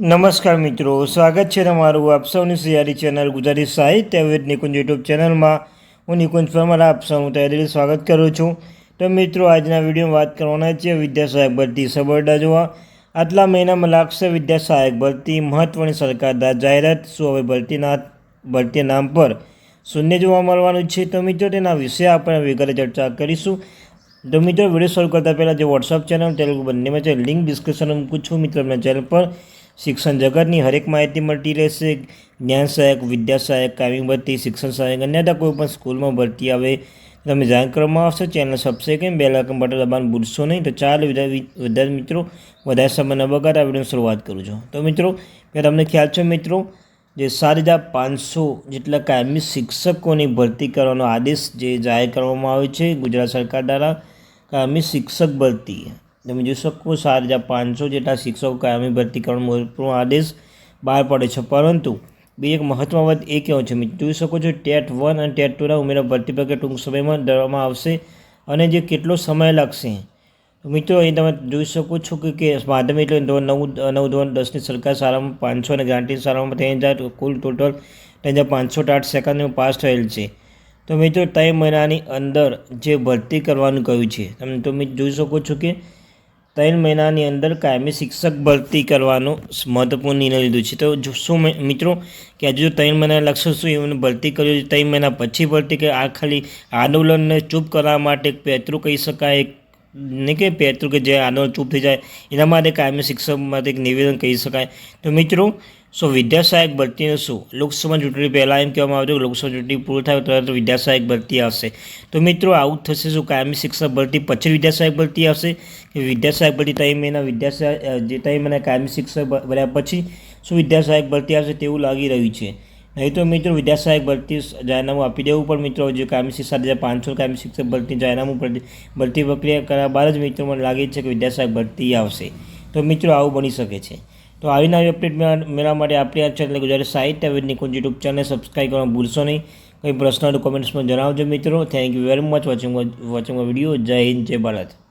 નમસ્કાર મિત્રો, સ્વાગત છે તમારું આપ સૌની સિયારી ચેનલ ગુજરાતી સાહિત્ય વિદ નિકુંજ યુટ્યુબ ચેનલમાં. હું નિકુંજ પરમાર, આપ સૌનું તૈયારી સ્વાગત કરું છું. તો મિત્રો, આજના વિડીયોમાં વાત કરવાના છે વિદ્યા સહાયક ભરતી સબરડા જોવા. આટલા મહિનામાં લાગશે વિદ્યા સહાયક ભરતી મહત્ત્વની સરકાર જાહેરાત શું હવે ભરતીના ભરતી નામ પર શૂન્ય જોવા મળવાનું છે. તો મિત્રો, તેના વિશે આપણે વિગતે ચર્ચા કરીશું. તો મિત્રો, વીડિયો શરૂ કરતાં પહેલાં જે વોટ્સઅપ ચેનલ તેલુગુ બંનેમાં છે લિંક ડિસ્ક્રિપ્શનમાં મૂકું છું. મિત્રો ચેનલ પર શિક્ષણ જગતની હરેક માહિતી મળતી રહેશે. જ્ઞાન સહાયક, વિદ્યા સહાયક, કાયમી ભરતી શિક્ષણ સહાયક અન્યથા કોઈ પણ સ્કૂલમાં ભરતી આવે. તમે જાણ કરવામાં આવશે ચેનલ સબસ્ક્રાઈબ બે લાખ બટન દબાણ ભૂલશો નહીં. તો ચાલો વિદ્યાર્થી મિત્રો, વધારે સમય ન બગાડ આ વિડીયોની શરૂઆત કરું છું. તો મિત્રો કે તમને ખ્યાલ છે મિત્રો, જે સાત હજાર પાંચસો જેટલા કાયમી શિક્ષકોની ભરતી કરવાનો આદેશ જે જાહેર કરવામાં આવ્યો છે, ગુજરાત સરકાર દ્વારા કાયમી શિક્ષક ભરતી. તમે જોઈ શકો સાત હજાર પાંચસો જેટલા શિક્ષકો કાયમી ભરતી કરવાનો આદેશ બહાર પડે છે. પરંતુ બીજી એક મહત્વ વાત એ કહેવું છે મિત્રો જોઈ શકો છો ટેટ વન અને ટેટ ટુના ઉમેરા ભરતી પ્રક્રિયા ટૂંક સમયમાં ધરવામાં આવશે અને જે કેટલો સમય લાગશે. મિત્રો, અહીં તમે જોઈ શકો છો કે માધ્યમિક એટલે ધોરણ નવ નવ ધોરણ દસની સરકાર શાળામાં પાંચસો અને ગ્રાન્ટી શાળામાં ત્રણ હજાર કુલ ટોટલ ત્રણ હજાર પાંચસો આઠ સેકન્ડમાં પાસ થયેલ છે. તો મિત્રો ત્રણ મહિનાની અંદર જે ભરતી કરવાનું કહ્યું છે, તમે તો મિત્રો જોઈ શકો છો કે ત્રણ મહિનાની અંદર કાયમી શિક્ષક ભરતી કરવાનો મહત્વપૂર્ણ નિર્ણય લીધો છે. તો જો શું મિત્રો, કે હજુ ત્રણ મહિના લક્ષ્ય શું એમને ભરતી કર્યું છે, ત્રણ મહિના પછી ભરતી કે આ ખાલી આંદોલનને ચૂપ કરવા માટે એક પેતરું કહી શકાય નહીં કે પેતરું કે જે આંદોલન ચૂપ થઈ જાય, એના માટે કાયમી શિક્ષક માટે એક નિવેદન કહી શકાય. તો મિત્રો સો વિદ્યાસહાયક ભરતીનું શું? લોકસભા ચૂંટણી પહેલાં એમ કહેવામાં આવ્યું કે લોકસભા ચૂંટણી પૂરું થાય તરત વિદ્યા સહાયક ભરતી આવશે. તો મિત્રો, આવું થશે શું? કાયમી શિક્ષક ભરતી પછી વિદ્યા સહાયક ભરતી આવશે? કે વિદ્યાસહાયક ભરતી ત્રણ મહિના વિદ્યા સહાયક જે ત્રણ મહિના કાયમી શિક્ષક ભર્યા પછી શું વિદ્યાસહાયક ભરતી આવશે તેવું લાગી રહ્યું છે. નહીં તો મિત્રો વિદ્યાસહાયક ભરતી જાહેરનામું આપી દેવું પણ મિત્રો, જે કાયમી સાત હજાર પાંચસો કાયમી શિક્ષક ભરતી જાહેરનામું ભરતી પ્રક્રિયા કર્યા બાદ જ મિત્રો, મને લાગે છે કે વિદ્યાસહાયક ભરતી આવશે. તો મિત્રો, આવું બની શકે છે. તો આવી નવી અપડેટ મેળવવા માટે આપણી આ ચેનલ ગુજરાતી સાહિત્ય વેદની નિકુંજ યુટ્યુબ ચેનલ સબસ્ક્રાઈબ કરવાનું ભૂલશો નહીં. કંઈ પ્રશ્ન કોમેન્ટ્સમાં જણાવજો મિત્રો. Thank you very much watching watching video જય હિન્દ, જય ભારત.